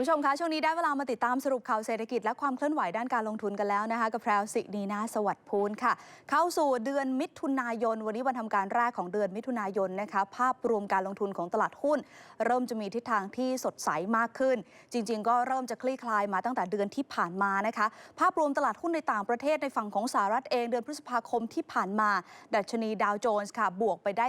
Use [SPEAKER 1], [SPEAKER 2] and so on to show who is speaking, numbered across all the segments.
[SPEAKER 1] ผู้ชมคะช่วงนี้ได้เวลามาติดตามสรุปข่าวเศรษฐกิจและความเคลื่อนไหวด้านการลงทุนกันแล้วนะคะกับแพรวสินีนาสวัสดิ์พูนค่ะ เข้าสู่เดือนมิถุนายน วันนี้วันทำการแรกของเดือนมิถุนายนนะคะภาพรวมการลงทุนของตลาดหุ้น เริ่มจะมีทิศทางที่สดใสมากขึ้น จริง ๆ ก็เริ่มจะคลี่คลายมาตั้งแต่เดือนที่ผ่านมานะคะ ภาพรวมตลาดหุ้นในต่างประเทศในฝั่งของสหรัฐเองเดือนพฤษภาคมที่ผ่านมา ดัชนีดาวโจนส์ค่ะบวกไปได้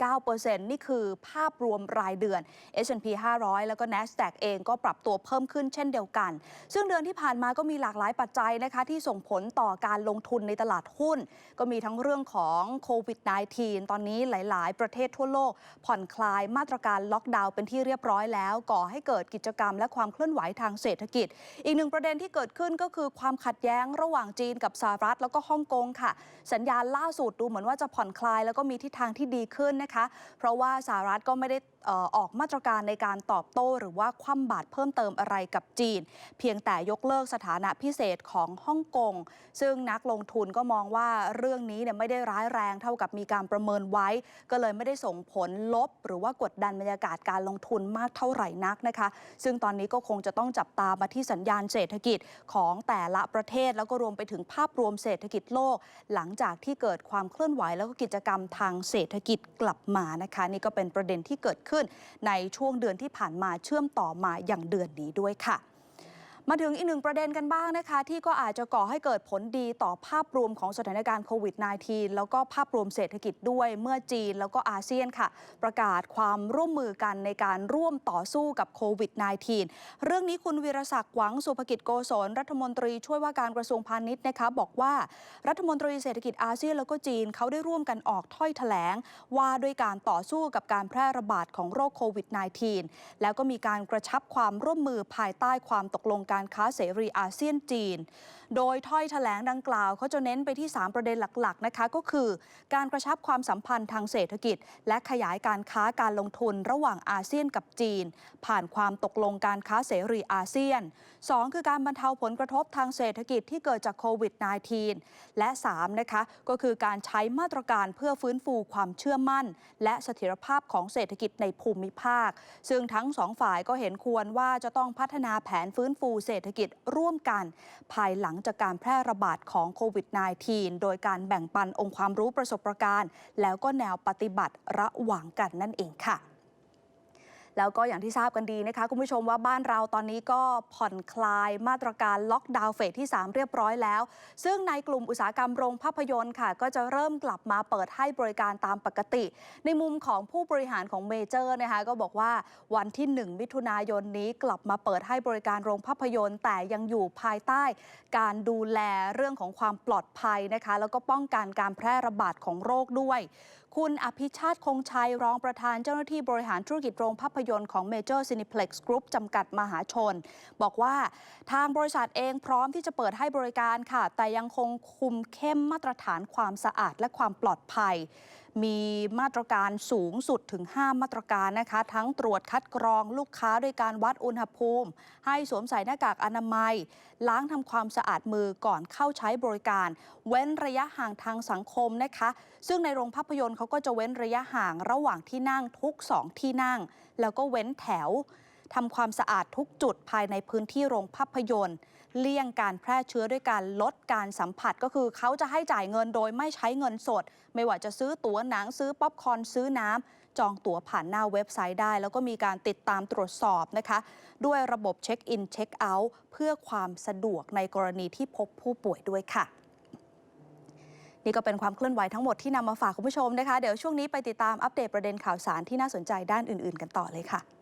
[SPEAKER 1] 3.9%นี่คือภาพรวมรายเดือน S&P 500 แล้วก็ NASDAQ เองก็ปรับตัวเพิ่มขึ้นเช่นเดียวกัน ซึ่งเดือนที่ผ่านมาก็มีหลากหลายปัจจัยนะคะที่ส่งผลต่อการลงทุนในตลาดหุ้น ก็มีทั้งเรื่องของโควิด -19 ตอนนี้หลาย ๆ ประเทศทั่วโลก ผ่อนคลายมาตรการล็อกดาวน์เป็นที่เรียบร้อยแล้ว ก่อให้เกิดกิจกรรมและความเคลื่อนไหวทางเศรษฐกิจ อีกหนึ่งประเด็นที่เกิดขึ้นก็คือความขัดแย้งระหว่างจีนกับสหรัฐแล้วก็ฮ่องกงค่ะ สัญญาณล่าสุดดูเหมือนว่าจะผ่อนคลายแล้วก็มีทิศทางที่ดีขึ้นนะคะ เพราะว่าสหรัฐก็ไม่ได้ ออกมาตรการในการตอบโต้หรือว่าคว่ำบาตรเพิ่มเติมอะไรกับจีน เพียงแต่ยกเลิกสถานะพิเศษของฮ่องกง ซึ่งนักลงทุนก็มองว่าเรื่องนี้เนี่ยไม่ได้ร้ายแรงเท่ากับมีการประเมินไว้ ก็เลยไม่ได้ส่งผลลบ หรือว่ากดดันบรรยากาศการลงทุนมากเท่าไหร่นักนะคะ ซึ่งตอนนี้ก็คงจะต้องจับตามาที่สัญญาณเศรษฐกิจของแต่ละประเทศแล้วก็รวมไปถึงภาพรวมเศรษฐกิจโลก หลังจากที่เกิดความเคลื่อนไหวแล้วก็กิจกรรมทางเศรษฐกิจกลับมานะคะ นี่ก็เป็นประเด็นที่เกิดขึ้น ในช่วงเดือนที่ผ่านมาเชื่อมต่อมาอย่างเดือนนี้ด้วยค่ะ มาถึงอีกหนึ่งประเด็นกันบ้างนะคะ ที่ก็อาจจะก่อให้เกิดผลดีต่อภาพรวมของสถานการณ์โควิด -19 แล้วก็ภาพรวมเศรษฐกิจด้วยเมื่อจีนแล้วก็อาเซียนค่ะ ประกาศความร่วมมือกันในการร่วมต่อสู้กับโควิด -19 เรื่องนี้คุณวีรศักดิ์หวังสุภกิจโกศลรัฐมนตรีช่วยว่าการกระทรวงพาณิชย์นะคะบอกว่ารัฐมนตรีเศรษฐกิจอาเซียนแล้วก็จีนเขาได้ร่วมกันออกถ้อยแถลง ว่าด้วยการต่อสู้กับการแพร่ระบาดของโรคโควิด -19 แล้วก็มีการกระชับความร่วมมือภายใต้ความตกลงการค้าเสรีอาเซียนจีน โดยถ้อยแถลงดังกล่าวเขาจะเน้นไปที่ 3 ประเด็นหลักๆนะคะก็คือ การกระชับความสัมพันธ์ทางเศรษฐกิจ และขยายการค้าการลงทุนระหว่างอาเซียนกับจีน ผ่านความตกลงการค้าเสรีอาเซียน 2 คือการบรรเทาผลกระทบทางเศรษฐกิจที่เกิดจากโควิด -19 และ 3 นะคะก็คือการใช้มาตรการเพื่อฟื้นฟูความเชื่อมั่น และเสถียรภาพของเศรษฐกิจในภูมิภาค ซึ่งทั้งสองฝ่ายก็เห็นควรว่าจะต้องพัฒนาแผนฟื้นฟูเศรษฐกิจร่วมกัน ภายหลังจากการแพร่ระบาดของโควิด -19 โดยการแบ่งปันองค์ความรู้ประสบการณ์ แล้วก็แนวปฏิบัติระหว่างกันนั่นเองค่ะ แล้วก็อย่างที่ทราบกันดีนะคะ คุณผู้ชมว่าบ้านเราตอนนี้ก็ผ่อนคลายมาตรการล็อกดาวน์เฟสที่ 3 เรียบร้อยแล้ว ซึ่งในกลุ่มอุตสาหกรรมโรงภาพยนตร์ค่ะ ก็จะเริ่มกลับมาเปิดให้บริการตามปกติ ในมุมของผู้บริหารของเมเจอร์นะคะก็บอกว่าวันที่ 1 มิถุนายนนี้กลับมาเปิดให้บริการโรงภาพยนตร์ แต่ยังอยู่ภายใต้ การดูแลเรื่องของความปลอดภัยนะคะ แล้วก็ป้องกันการแพร่ระบาดของโรคด้วย คุณอภิชาติคงชัยรองประธานเจ้าหน้าที่บริหารธุรกิจโรงภาพยนตร์ของ Major Cineplex Group จำกัดมหาชน บอกว่าทางบริษัทเองพร้อมที่จะเปิดให้บริการค่ะ แต่ยังคงคุมเข้มมาตรฐานความสะอาดและความปลอดภัย มีมาตรการสูงสุดถึง 5 มาตรการนะคะ ทั้งตรวจคัดกรองลูกค้าด้วยการวัดอุณหภูมิ ให้สวมใส่หน้ากากอนามัย ล้างทำความสะอาดมือก่อนเข้าใช้บริการ เว้นระยะห่างทางสังคมนะคะ ซึ่งในโรงภาพยนตร์เขาก็จะเว้นระยะห่างระหว่างที่นั่งทุก 2 ที่นั่ง แล้วก็เว้นแถว ทำความสะอาดทุกจุดภายในพื้นที่โรงภาพยนตร์ เลี่ยงการแพร่เชื้อด้วยการลดการสัมผัสก็คือเขาจะให้จ่ายเงินโดยไม่ใช้เงินสด ไม่ว่าจะซื้อตั๋วหนังซื้อป๊อปคอนซื้อน้ำจองตั๋วผ่านหน้าเว็บไซต์ได้ แล้วก็มีการติดตามตรวจสอบนะคะ ด้วยระบบเช็คอินเช็คเอาท์เพื่อความสะดวกในกรณีที่พบผู้ป่วยด้วยค่ะนี่ก็เป็นความเคลื่อนไหวทั้งหมดที่นำมาฝากคุณผู้ชมนะคะ เดี๋ยวช่วงนี้ไปติดตามอัปเดตประเด็นข่าวสารที่น่าสนใจด้านอื่น ๆ กันต่อเลยค่ะ